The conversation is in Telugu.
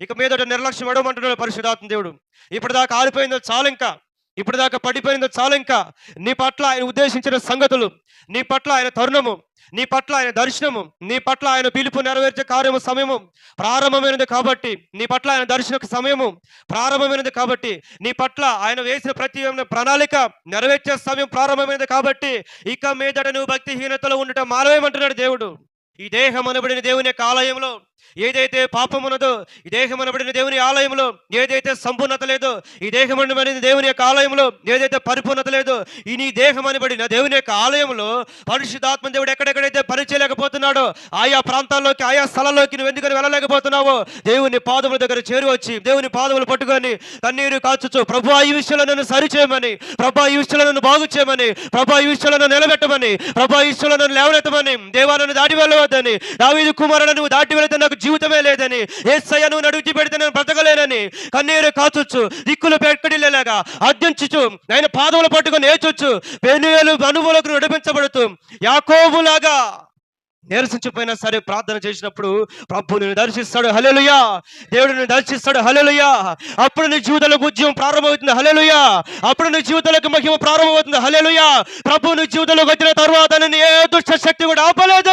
ఇక మీదట నిర్లక్ష్యం అడవమంటున్నాడు పరిశుధాత్మ దేవుడు. ఇప్పటిదాకా ఆరిపోయిందో చాలు ఇంకా. ఇప్పటిదాకా పడిపోయిందో చాలు ఇంకా. నీ పట్ల ఆయన ఉద్దేశించిన సంగతులు నీ పట్ల ఆయన తరుణము నీ పట్ల ఆయన దర్శనము నీ పట్ల ఆయన పిలుపు నెరవేర్చే కార్యము సమయము ప్రారంభమైనది కాబట్టి నీ పట్ల ఆయన దర్శన సమయము ప్రారంభమైనది కాబట్టి నీ పట్ల ఆయన వేసిన ప్రతి ప్రణాళిక నెరవేర్చే సమయం ప్రారంభమైనది కాబట్టి ఇక మీదట నువ్వు భక్తిహీనతలో ఉండటం మానవేమంటున్నాడు దేవుడు. ఈ దేహం అనబడిన దేవుని యొక్క ఆలయంలో ఏదైతే పాపం ఉన్నదో ఈ దేహం దేవుని ఆలయంలో ఏదైతే సంపూర్ణత లేదో ఈ దేహం దేవుని యొక్క ఆలయంలో ఏదైతే పరిపూర్ణత లేదో ఈ నీ దేహం అనబడిన దేవుని యొక్క ఆలయంలో పరిశుద్ధాత్మ దేవుడు ఎక్కడెక్కడైతే పరిచయలేకపోతున్నాడో ఆయా ప్రాంతాల్లోకి ఆయా స్థలాల్లోకి నువ్వు ఎందుకని వెళ్ళలేకపోతున్నావో దేవుని పాదముల దగ్గర చేరువచ్చి దేవుని పాదములు పట్టుకొని కన్నీరు కాచుచు ప్రభు ఈ విషయంలో నన్ను సరిచేయమని ప్రభా ఈ విషయంలో నన్ను బాగు చేయమని ప్రభా ఈ విషయంలో నన్ను నిలబెట్టమని ప్రభా ఈ విషయంలో నన్ను లేవనెత్తమని దేవా నన్ను దాటి వెళ్ళవద్దని దావీదు కుమారుడు నువ్వు దాటి వెళితే నాకు నాకు జీవితమే లేదని ఏ నువ్వు నడుచి పెడితే నేను బ్రతకలేనని కన్నీరు కాచొచ్చు దిక్కులు పెట్టుకడిలేలాగా అర్జుంచుచు ఆయన పాదములు పట్టుకొని నేర్చొచ్చు పెనుయలు అనుభవులకు నడిపించబడుతూ యాకోబులాగా నిరసించిపోయినా సరే ప్రార్థన చేసినప్పుడు ప్రభు నిన్ను దర్శిస్తాడు. హలెలుయా దేవుడు నిన్ను దర్శిస్తాడు. హలెలుయా అప్పుడు నీ జీవితంలోకి ఉద్యమం ప్రారంభమవుతుంది. హలెలుయా అప్పుడు నీ జీవితంలోకి మహిమ ప్రారంభమవుతుంది. హలెలుయా ప్రభు నీ జీవితంలోకి వచ్చిన తర్వాత నేను ఏ దుష్ట శక్తి కూడా ఆపలేదు.